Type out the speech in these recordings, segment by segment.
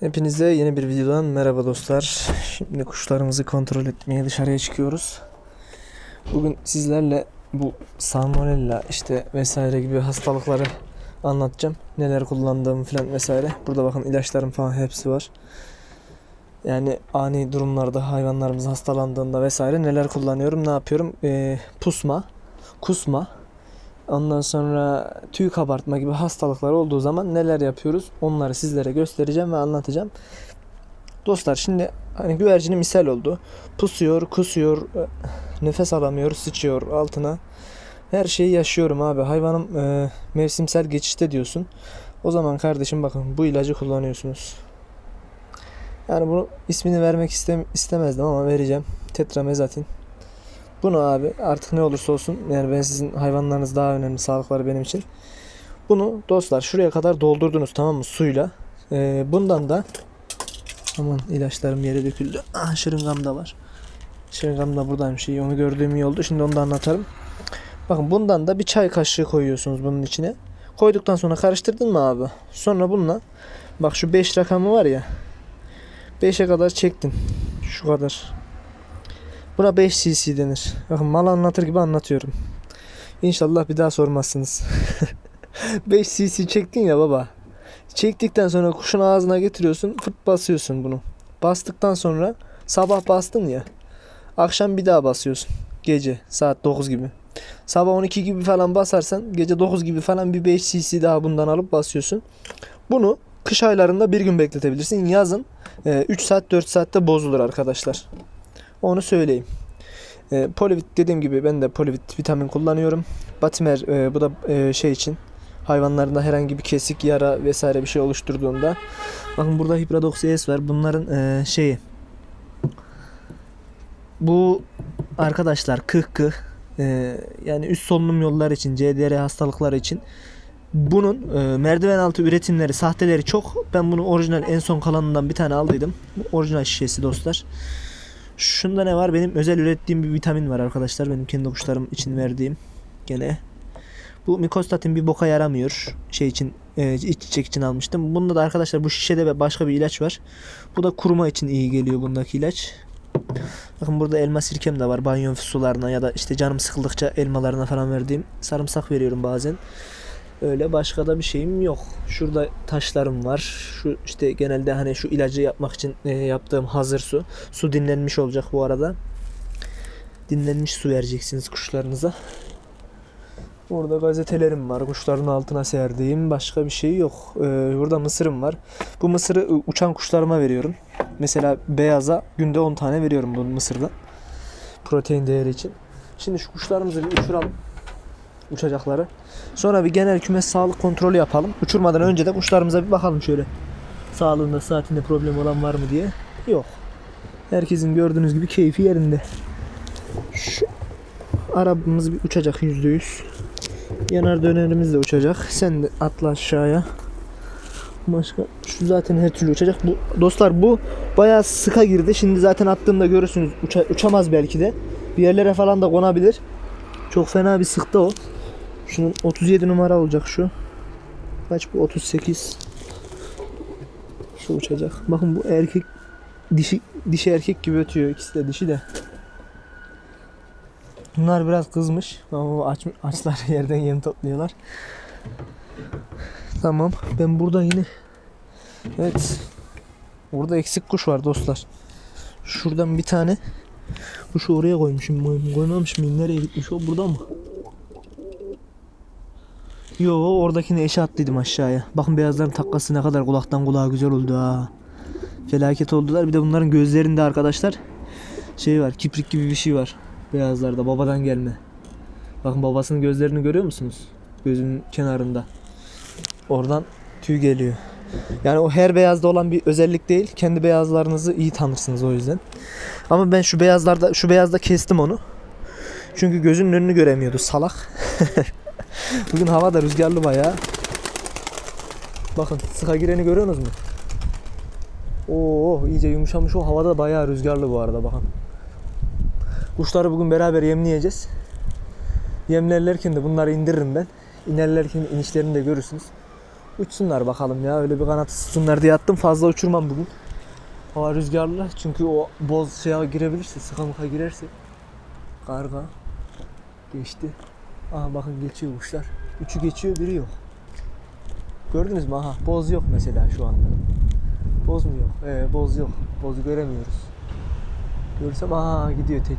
Hepinize yeni bir videodan merhaba dostlar. Şimdi kuşlarımızı kontrol etmeye dışarıya çıkıyoruz. Bugün sizlerle bu salmonella işte vesaire gibi hastalıkları anlatacağım. Neler kullandığımı falan vesaire. Burada bakın ilaçlarım falan hepsi var. Yani ani durumlarda hayvanlarımız hastalandığında vesaire neler kullanıyorum, ne yapıyorum? Ee, pusma, kusma, Ondan sonra tüy kabartma gibi hastalıklar olduğu zaman neler yapıyoruz? Onları sizlere göstereceğim ve anlatacağım. Dostlar şimdi hani güvercinim misal oldu. Pusuyor, kusuyor, e, nefes alamıyor, sıçıyor altına. Her şeyi yaşıyorum abi. Hayvanım e, mevsimsel geçişte diyorsun. O zaman kardeşim bakın bu ilacı kullanıyorsunuz. Yani bunu ismini vermek istem istemezdim ama vereceğim. Tetramezatin. Bunu abi artık ne olursa olsun yani ben sizin hayvanlarınız daha önemli sağlıkları benim için. Bunu dostlar şuraya kadar doldurdunuz tamam mı suyla. Ee, bundan da aman ilaçlarım yere döküldü. Ah şırıngam da var. Şırıngam da buradaymış iyi onu gördüğüm iyi oldu. Şimdi onu da anlatarım. Bakın bundan da bir çay kaşığı koyuyorsunuz bunun içine. Koyduktan sonra karıştırdın mı abi? Sonra bununla bak şu 5 rakamı var ya 5'e kadar çektin. Şu kadar. Buna 5 cc denir. Bakın mal anlatır gibi anlatıyorum. İnşallah bir daha sormazsınız. 5 cc çektin ya baba. Çektikten sonra kuşun ağzına getiriyorsun, fırt basıyorsun bunu. Bastıktan sonra sabah bastın ya. Akşam bir daha basıyorsun. Gece saat 9 gibi. Sabah 12 gibi falan basarsan gece 9 gibi falan bir 5 cc daha bundan alıp basıyorsun. Bunu kış aylarında bir gün bekletebilirsin. Yazın e, 3 saat 4 saatte bozulur arkadaşlar. Onu söyleyeyim. E, polivit dediğim gibi ben de polivit vitamin kullanıyorum. Batimer e, bu da e, şey için hayvanlarında herhangi bir kesik, yara vesaire bir şey oluşturduğunda. Bakın burada Hipradoxy S var. Bunların e, şeyi bu arkadaşlar kıh kıh e, yani üst solunum yolları için, CDR hastalıkları için bunun e, merdiven altı üretimleri, sahteleri çok. Ben bunu orijinal en son kalanından bir tane aldıydım. Bu orijinal şişesi dostlar. Şunda ne var? Benim özel ürettiğim bir vitamin var arkadaşlar. Benim kendi kuşlarım için verdiğim. Gene. Bu mikostatin bir boka yaramıyor. Şey için e, iç çiçek için almıştım. Bunda da arkadaşlar bu şişede ve başka bir ilaç var. Bu da kuruma için iyi geliyor bundaki ilaç. Bakın burada elma sirkem de var. Banyo sularına ya da işte canım sıkıldıkça elmalarına falan verdiğim sarımsak veriyorum bazen. Öyle başka da bir şeyim yok. Şurada taşlarım var. Şu işte genelde hani şu ilacı yapmak için e, yaptığım hazır su. Su dinlenmiş olacak bu arada. Dinlenmiş su vereceksiniz kuşlarınıza. Burada gazetelerim var. Kuşların altına serdiğim başka bir şey yok. Ee, burada mısırım var. Bu mısırı uçan kuşlarıma veriyorum. Mesela beyaza günde 10 tane veriyorum bu mısırdan. Protein değeri için. Şimdi şu kuşlarımızı bir uçuralım. Uçacakları. Sonra bir genel kümes sağlık kontrolü yapalım. Uçurmadan önce de kuşlarımıza bir bakalım şöyle. Sağlığında, saatinde problem olan var mı diye. Yok. Herkesin gördüğünüz gibi keyfi yerinde. Şu arabamız bir uçacak yüzde yüz. Yanar dönerimiz de uçacak. Sen de atla aşağıya. Başka şu zaten her türlü uçacak. Bu dostlar bu bayağı sıka girdi. Şimdi zaten attığımda görürsünüz. Uça- uçamaz belki de. Bir yerlere falan da konabilir. Çok fena bir sıktı o. Şunun 37 numara olacak şu. Kaç bu? 38. Şu uçacak. Bakın bu erkek dişi dişi erkek gibi ötüyor. İkisi de dişi de. Bunlar biraz kızmış. Ama aç, açlar yerden yeni topluyorlar. Tamam. Ben burada yine Evet. Burada eksik kuş var dostlar. Şuradan bir tane kuşu oraya koymuşum. Koymamış mıyım? Nereye gitmiş o? Burada mı? Yo oradakini eşe attıydım aşağıya. Bakın beyazların takkası ne kadar kulaktan kulağa güzel oldu ha. Felaket oldular. Bir de bunların gözlerinde arkadaşlar şey var. Kiprik gibi bir şey var. Beyazlarda babadan gelme. Bakın babasının gözlerini görüyor musunuz? Gözünün kenarında. Oradan tüy geliyor. Yani o her beyazda olan bir özellik değil. Kendi beyazlarınızı iyi tanırsınız o yüzden. Ama ben şu beyazlarda şu beyazda kestim onu. Çünkü gözünün önünü göremiyordu salak. Bugün hava da rüzgarlı bayağı. Bakın sıka gireni görüyorsunuz mu? Oo iyice yumuşamış o havada bayağı rüzgarlı bu arada bakın. Kuşları bugün beraber yemleyeceğiz. Yemlerlerken de bunları indiririm ben. İnerlerken inişlerini de görürsünüz. Uçsunlar bakalım ya. Öyle bir kanat ısıtsınlar diye attım. Fazla uçurmam bugün. Hava rüzgarlı. Çünkü o boz şeye girebilirse, sıkamıka girerse. Karga. Geçti. Aha bakın geçiyor kuşlar. Üçü geçiyor, biri yok. Gördünüz mü? Aha boz yok mesela şu anda. Boz mu yok? Ee, boz yok. Bozu göremiyoruz. Görsem aha gidiyor tek.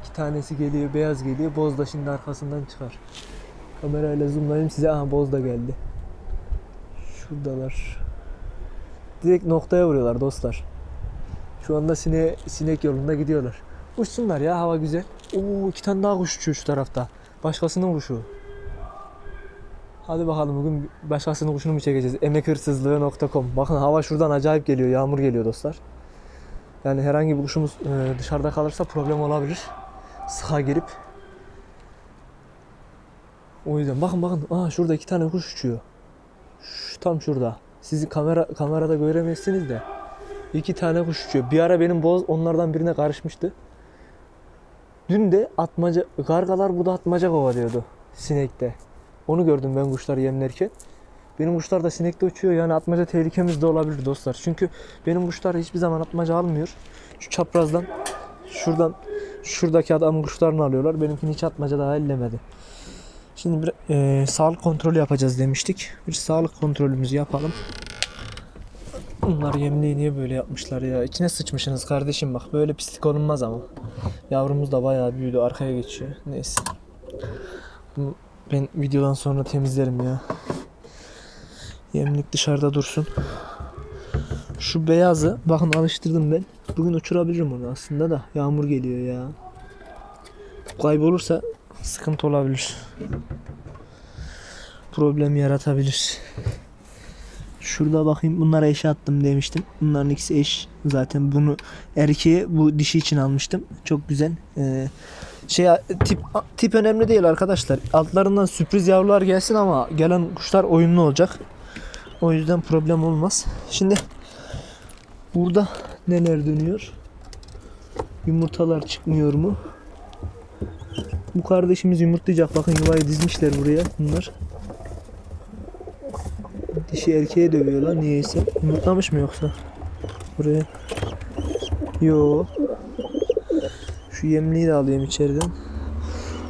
İki tanesi geliyor, beyaz geliyor. Boz da şimdi arkasından çıkar. Kamerayla zoomlayayım size. Aha boz da geldi. Şuradalar. Direkt noktaya vuruyorlar dostlar. Şu anda sine, sinek yolunda gidiyorlar. Uçsunlar ya hava güzel. Oo iki tane daha kuş uçuyor şu tarafta. Başkasının kuşu. Hadi bakalım bugün başkasının kuşunu mu çekeceğiz? Emekhırsızlığı.com Bakın hava şuradan acayip geliyor. Yağmur geliyor dostlar. Yani herhangi bir kuşumuz e, dışarıda kalırsa problem olabilir. Sığa girip. O yüzden bakın bakın. Aa şurada iki tane kuş uçuyor. Şu, tam şurada. Sizi kamera kamerada göremezsiniz de. İki tane kuş uçuyor. Bir ara benim boz onlardan birine karışmıştı. Dün de atmaca, gargalar bu da atmaca kovalıyordu sinekte. Onu gördüm ben kuşları yemlerken. Benim kuşlar da sinekte uçuyor yani atmaca tehlikemiz de olabilir dostlar. Çünkü benim kuşlar hiçbir zaman atmaca almıyor. Şu çaprazdan şuradan şuradaki adamın kuşlarını alıyorlar. Benimkini hiç atmaca daha ellemedi. Şimdi bir e, sağlık kontrolü yapacağız demiştik. Bir sağlık kontrolümüzü yapalım. Bunlar yemliği niye böyle yapmışlar ya? İçine sıçmışsınız kardeşim bak. Böyle pislik olunmaz ama. Yavrumuz da bayağı büyüdü. Arkaya geçiyor. Neyse. Ben videodan sonra temizlerim ya. Yemlik dışarıda dursun. Şu beyazı bakın alıştırdım ben. Bugün uçurabilirim onu aslında da. Yağmur geliyor ya. Kaybolursa sıkıntı olabilir. Problem yaratabilir. Şurada bakayım bunlara eş attım demiştim. Bunların ikisi eş. Zaten bunu erkeğe bu dişi için almıştım. Çok güzel. Ee, şey tip tip önemli değil arkadaşlar. Altlarından sürpriz yavrular gelsin ama gelen kuşlar oyunlu olacak. O yüzden problem olmaz. Şimdi burada neler dönüyor? Yumurtalar çıkmıyor mu? Bu kardeşimiz yumurtlayacak. Bakın yuvayı dizmişler buraya bunlar. Dişi erkeğe dövüyorlar niyeyse. Yumurtlamış mı yoksa? Buraya. Yo. Şu yemliği de alayım içeriden.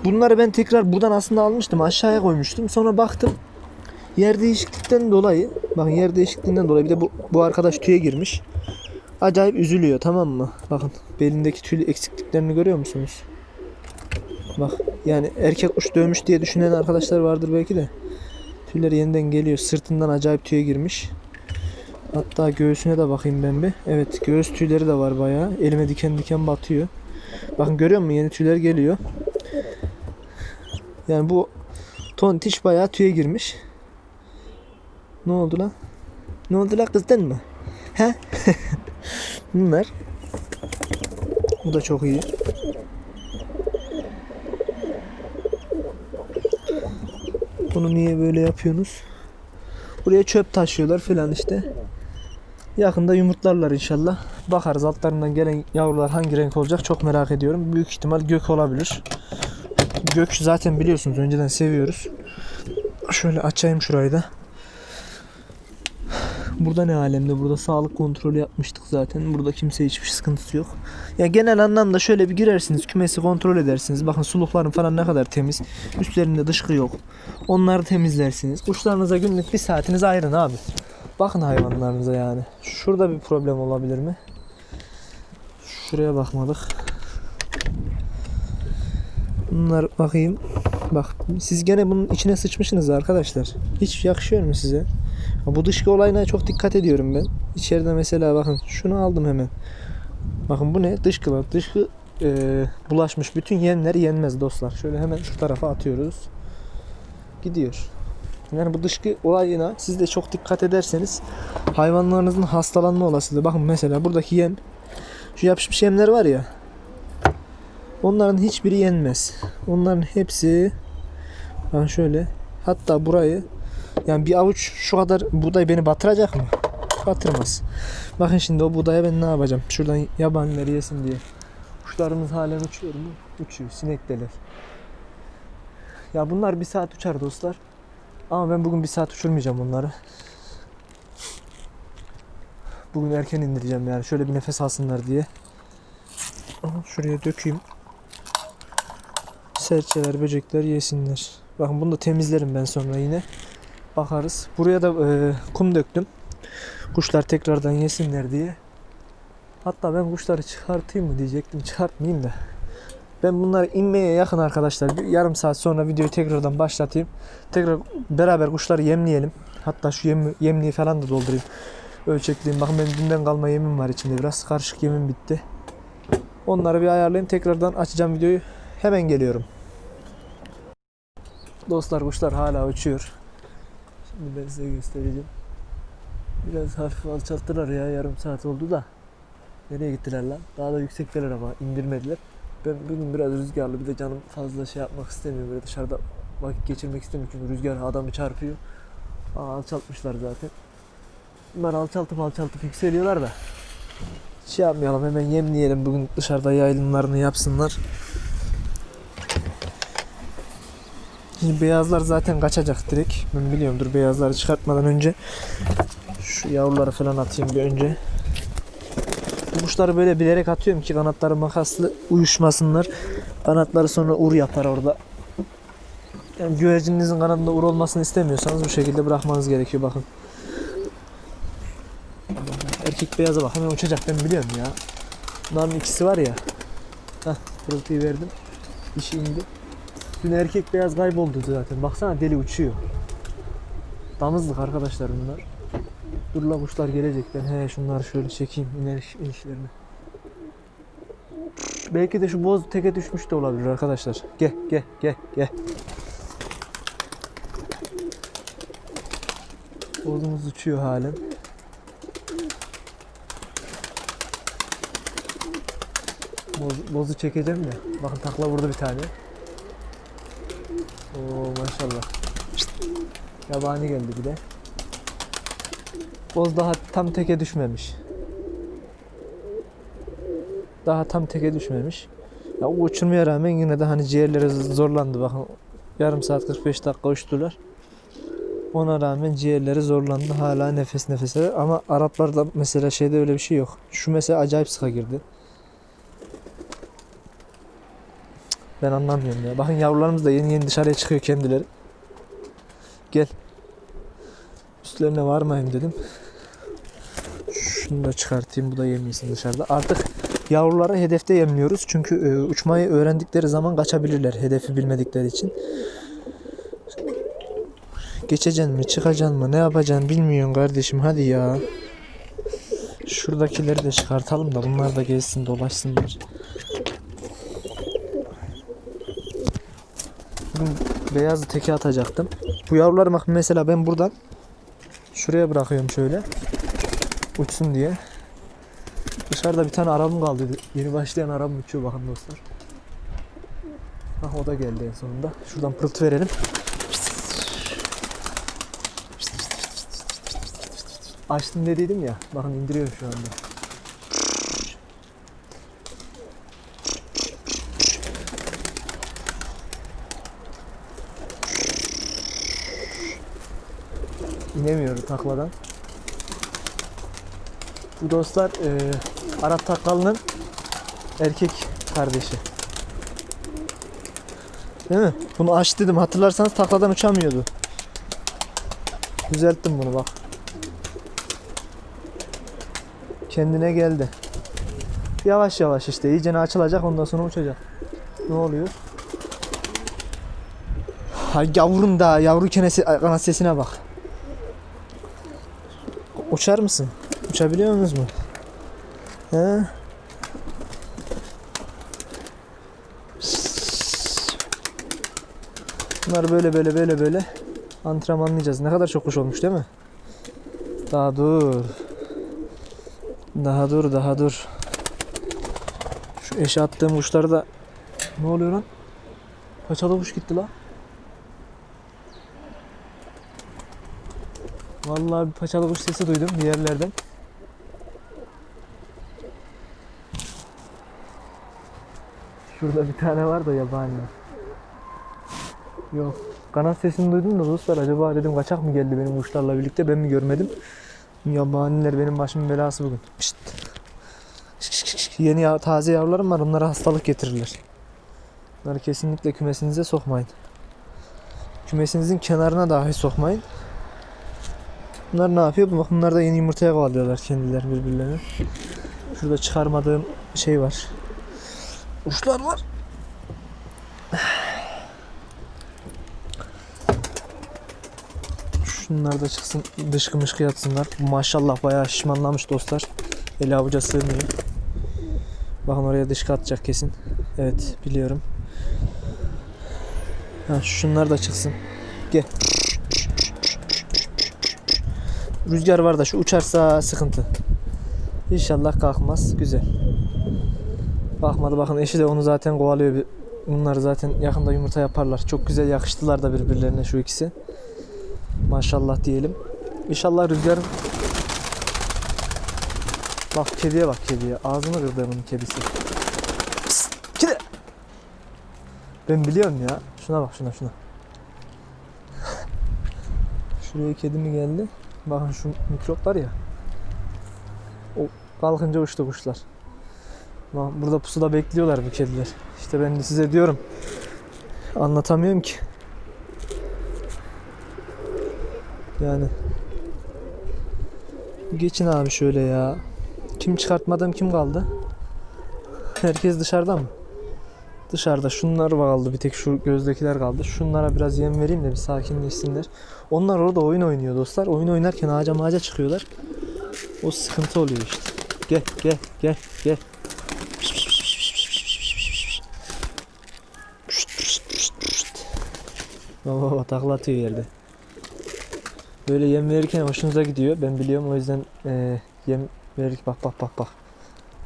Bunları ben tekrar buradan aslında almıştım. Aşağıya koymuştum. Sonra baktım. Yer değişiklikten dolayı. Bakın yer değişikliğinden dolayı bir de bu, bu arkadaş tüye girmiş. Acayip üzülüyor tamam mı? Bakın belindeki tüy eksikliklerini görüyor musunuz? Bak yani erkek kuş dövmüş diye düşünen arkadaşlar vardır belki de. Tüyler yeniden geliyor. Sırtından acayip tüye girmiş. Hatta göğsüne de bakayım ben bir. Evet göğüs tüyleri de var bayağı. Elime diken diken batıyor. Bakın görüyor musun yeni tüyler geliyor. Yani bu tontiş bayağı tüye girmiş. Ne oldu lan? Ne oldu lan kızdın mı? He? Bunlar. Bu da çok iyi. Bunu niye böyle yapıyorsunuz? Buraya çöp taşıyorlar filan işte. Yakında yumurtlarlar inşallah. Bakarız altlarından gelen yavrular hangi renk olacak çok merak ediyorum. Büyük ihtimal gök olabilir. Gök zaten biliyorsunuz önceden seviyoruz. Şöyle açayım şurayı da. Burada ne alemde? Burada sağlık kontrolü yapmıştık zaten. Burada kimse hiçbir sıkıntısı yok. Ya genel anlamda şöyle bir girersiniz, kümesi kontrol edersiniz. Bakın sulukların falan ne kadar temiz. Üstlerinde dışkı yok. Onları temizlersiniz. Kuşlarınıza günlük bir saatiniz ayırın abi. Bakın hayvanlarınıza yani. Şurada bir problem olabilir mi? Şuraya bakmadık. Bunlar bakayım. Bak siz gene bunun içine sıçmışsınız arkadaşlar. Hiç yakışıyor mu size? Bu dışkı olayına çok dikkat ediyorum ben. İçeride mesela bakın şunu aldım hemen. Bakın bu ne? Dışkılar. Dışkı e, bulaşmış. Bütün yemler yenmez dostlar. Şöyle hemen şu tarafa atıyoruz. Gidiyor. Yani bu dışkı olayına siz de çok dikkat ederseniz hayvanlarınızın hastalanma olasılığı. Bakın mesela buradaki yem şu yapışmış yemler var ya onların hiçbiri yenmez. Onların hepsi ben şöyle hatta burayı yani bir avuç şu kadar buğday beni batıracak mı? Batırmaz. Bakın şimdi o buğdaya ben ne yapacağım? Şuradan yabanileri yesin diye. Kuşlarımız halen uçuyor mu? Uçuyor. Sinekteler. Ya bunlar bir saat uçar dostlar. Ama ben bugün bir saat uçurmayacağım onları. Bugün erken indireceğim yani şöyle bir nefes alsınlar diye. Şuraya dökeyim. Serçeler, böcekler yesinler. Bakın bunu da temizlerim ben sonra yine. Bakarız. Buraya da e, kum döktüm. Kuşlar tekrardan yesinler diye. Hatta ben kuşları çıkartayım mı diyecektim. Çıkartmayayım da. Ben bunları inmeye yakın arkadaşlar. Bir yarım saat sonra videoyu tekrardan başlatayım. Tekrar beraber kuşları yemleyelim. Hatta şu yem, yemliği falan da doldurayım. Ölçekliyim. Bakın benim dünden kalma yemim var içinde biraz. Karışık yemim bitti. Onları bir ayarlayayım. Tekrardan açacağım videoyu. Hemen geliyorum. Dostlar kuşlar hala uçuyor. Şimdi ben size göstereceğim. Biraz hafif alçalttılar ya yarım saat oldu da. Nereye gittiler lan? Daha da yüksekteler ama indirmediler. Ben bugün biraz rüzgarlı bir de canım fazla şey yapmak istemiyor böyle dışarıda vakit geçirmek istemiyorum çünkü rüzgar adamı çarpıyor. Aa, alçaltmışlar zaten. Bunlar alçaltıp alçaltıp yükseliyorlar da. Şey yapmayalım hemen yemleyelim bugün dışarıda yayılımlarını yapsınlar. Şimdi beyazlar zaten kaçacak direkt. Ben biliyorumdur beyazları çıkartmadan önce. Şu yavruları falan atayım bir önce. Bu kuşları böyle bilerek atıyorum ki kanatları makaslı uyuşmasınlar. Kanatları sonra ur yapar orada. Yani güvercininizin kanadında ur olmasını istemiyorsanız bu şekilde bırakmanız gerekiyor bakın. Erkek beyaza bak hemen uçacak ben biliyorum ya. Bunların ikisi var ya. Hah pırıltıyı verdim. Dişi indi. Dün erkek beyaz kayboldu zaten. Baksana deli uçuyor. Damızlık arkadaşlar bunlar. Dur la kuşlar gelecek ben he şunları şöyle çekeyim iniş, inişlerini. Belki de şu boz teke düşmüş de olabilir arkadaşlar. Gel gel gel gel. Bozumuz uçuyor halen. Boz, bozu çekeceğim de. Bakın takla burada bir tane. Oo maşallah. Yabani geldi bir de. Boz daha tam teke düşmemiş. Daha tam teke düşmemiş. Ya o uçurmaya rağmen yine de hani ciğerleri zorlandı bakın. Yarım saat 45 dakika uçtular. Ona rağmen ciğerleri zorlandı. Hala nefes nefese. Ama Araplarda mesela şeyde öyle bir şey yok. Şu mesela acayip sıka girdi. Ben anlamıyorum ya. Bakın yavrularımız da yeni yeni dışarıya çıkıyor kendileri. Gel. Üstlerine varmayayım dedim. Şunu da çıkartayım. Bu da yemeyesin dışarıda. Artık yavruları hedefte yemliyoruz. Çünkü e, uçmayı öğrendikleri zaman kaçabilirler. Hedefi bilmedikleri için. Geçeceksin mi? Çıkacaksın mı? Ne yapacaksın bilmiyorsun kardeşim. Hadi ya. Şuradakileri de çıkartalım da bunlar da gezsin dolaşsınlar. Beyazı teke atacaktım. Bu yavruları bak mesela ben buradan şuraya bırakıyorum şöyle. Uçsun diye. Dışarıda bir tane arabam kaldı. Yeni başlayan arabam uçuyor bakın dostlar. Ah o da geldi en sonunda. Şuradan pırıltı verelim. Açtım dediydim ya. Bakın indiriyor şu anda. İnemiyor takladan. Bu dostlar e, Arap taklının erkek kardeşi. Değil mi? Bunu aç dedim hatırlarsanız takladan uçamıyordu. Düzelttim bunu bak. Kendine geldi. Yavaş yavaş işte iyicene açılacak ondan sonra uçacak. Ne oluyor? Ha yavrum da yavru kenesi kanat sesine bak. Uçar mısın? Uçabiliyor musunuz mu? He? Bunlar böyle böyle böyle böyle antrenmanlayacağız. Ne kadar çok kuş olmuş değil mi? Daha dur. Daha dur, daha dur. Şu eşe attığım kuşları da ne oluyor lan? Paçalı kuş gitti la. Vallahi bir paçalı kuş sesi duydum bir yerlerden. Şurada bir tane var da yabani. Yok. Kanat sesini duydum da dostlar acaba dedim kaçak mı geldi benim kuşlarla birlikte ben mi görmedim? Yabaniler benim başımın belası bugün. Pişt. Yeni taze yavrularım var onlara hastalık getirirler. Bunları kesinlikle kümesinize sokmayın. Kümesinizin kenarına dahi sokmayın. Bunlar ne yapıyor? Bak bunlar da yeni yumurtaya kovalıyorlar kendileri birbirlerine. Şurada çıkarmadığım şey var. Uçlar var. Şunlar da çıksın dışkı mışkı yatsınlar. Maşallah bayağı şişmanlamış dostlar. Eli avuca sığmıyor. Bakın oraya dışkı atacak kesin. Evet biliyorum. Ha, şunlar da çıksın. Gel. Rüzgar var da şu uçarsa sıkıntı. İnşallah kalkmaz. Güzel. Kalkmadı bakın eşi de onu zaten kovalıyor. Bunlar zaten yakında yumurta yaparlar. Çok güzel yakıştılar da birbirlerine şu ikisi. Maşallah diyelim. İnşallah rüzgar Bak kediye bak kediye. Ağzını kırdı bunun kedisi. Psst, kedi. Ben biliyorum ya. Şuna bak şuna şuna. Şuraya kedi mi geldi? Bakın şu mikrop var ya. O kalkınca uçtu kuşlar. Bak burada pusuda bekliyorlar bu kediler. İşte ben de size diyorum. Anlatamıyorum ki. Yani. Geçin abi şöyle ya. Kim çıkartmadım kim kaldı? Herkes dışarıda mı? Dışarıda şunlar kaldı bir tek şu gözdekiler kaldı. Şunlara biraz yem vereyim de bir sakinleşsinler. Onlar orada oyun oynuyor dostlar. Oyun oynarken ağaca mağaca çıkıyorlar. O sıkıntı oluyor işte. Gel gel gel gel. Baba baba takla atıyor yerde. Böyle yem verirken hoşunuza gidiyor. Ben biliyorum o yüzden eee, yem verir. Bak bak bak bak.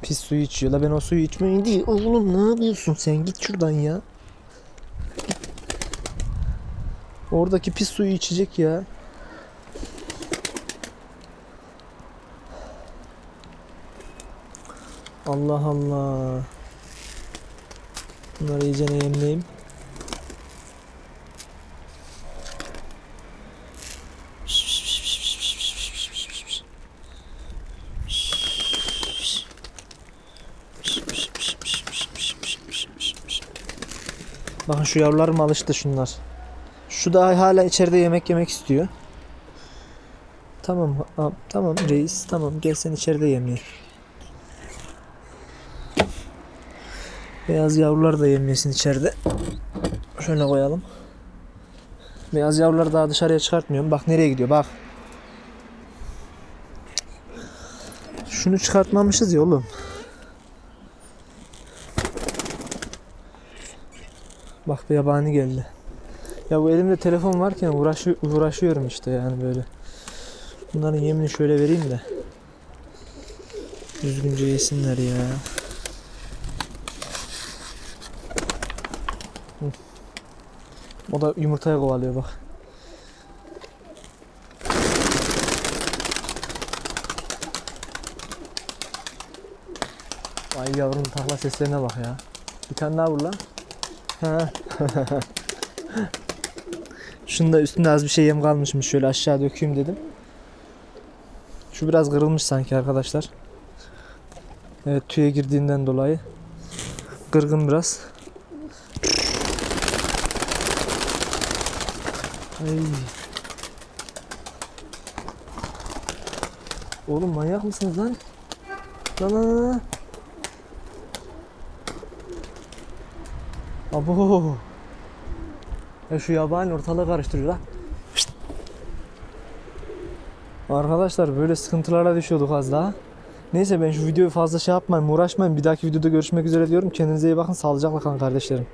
Pis suyu içiyor. La ben o suyu içmeyin değil. Oğlum ne yapıyorsun sen? Git şuradan ya. Oradaki pis suyu içecek ya. Allah Allah. Bunları iyice yemleyeyim. Bakın şu yavrularım alıştı şunlar. Şu da hala içeride yemek yemek istiyor. Tamam, tamam reis, tamam gel sen içeride yemeye. Beyaz yavrular da yemesin içeride. Şöyle koyalım. Beyaz yavruları daha dışarıya çıkartmıyorum. Bak nereye gidiyor bak. Şunu çıkartmamışız ya oğlum. Bak bir yabani geldi. Ya bu elimde telefon varken uğraşı, uğraşıyorum işte yani böyle. Bunların yemini şöyle vereyim de. Düzgünce yesinler ya. O da yumurtaya kovalıyor bak. Ay yavrum takla seslerine bak ya. Bir tane daha vur lan. Ha. Şunu da üstünde az bir şey yem kalmışmış. Şöyle aşağı dökeyim dedim. Şu biraz kırılmış sanki arkadaşlar. Evet tüye girdiğinden dolayı. Kırgın biraz. Ay. Oğlum manyak mısınız lan? Lan lan lan. Abo. Ya şu yabani ortalığı karıştırıyor lan. Arkadaşlar böyle sıkıntılara düşüyorduk az daha. Neyse ben şu videoyu fazla şey yapmayayım, uğraşmayayım. Bir dahaki videoda görüşmek üzere diyorum. Kendinize iyi bakın. Sağlıcakla kalın kardeşlerim.